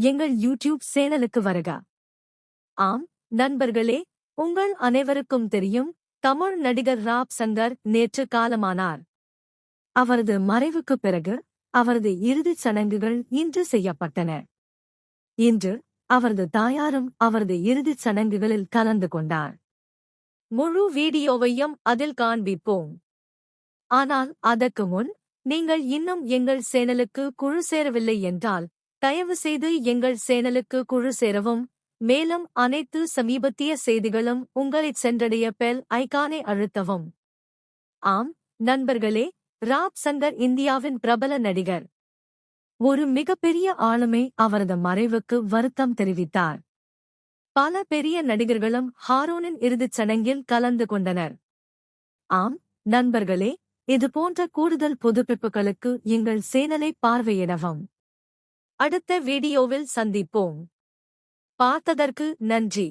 எங்கள் யூடியூப் சேனலுக்கு வருக. ஆம் நண்பர்களே உங்கள் அனைவருக்கும் தெரியும் தமிழ் நடிகர் ராப் சங்கர் நேற்று காலமானார். அவரது மறைவுக்குப் பிறகு அவரது இறுதிச் சடங்குகள் இன்று செய்யப்பட்டன. இன்று அவரது தாயாரும் அவரது இறுதிச் சடங்குகளில் கலந்து கொண்டார். முழு வீடியோவையும் அதில் காண்பிப்போம். ஆனால் அதற்கு முன் நீங்கள் இன்னும் எங்கள் சேனலுக்கு குழு சேரவில்லை என்றால் தயவு செய்து எங்கள் சேனலுக்கு குழு சேரவும். மேலும் அனைத்து சமீபத்திய செய்திகளும் உங்களைச் சென்றடைய பெல் ஐகானை அழுத்தவும். ஆம் நண்பர்களே ராப் சங்கர் இந்தியாவின் பிரபல நடிகர். ஒரு மிகப்பெரிய ஆளுமை அவரது மறைவுக்கு வருத்தம் தெரிவித்தார். பல பெரிய நடிகர்களும் ஹாரோனின் இறுதிச் சடங்கில் கலந்து கொண்டனர். ஆம் நண்பர்களே இதுபோன்ற கூடுதல் புதுப்பிப்புகளுக்கு எங்கள் சேனலை பார்வையிடவும். அடுத்த வீடியோவில் சந்திப்போம். பார்த்ததற்கு நன்றி.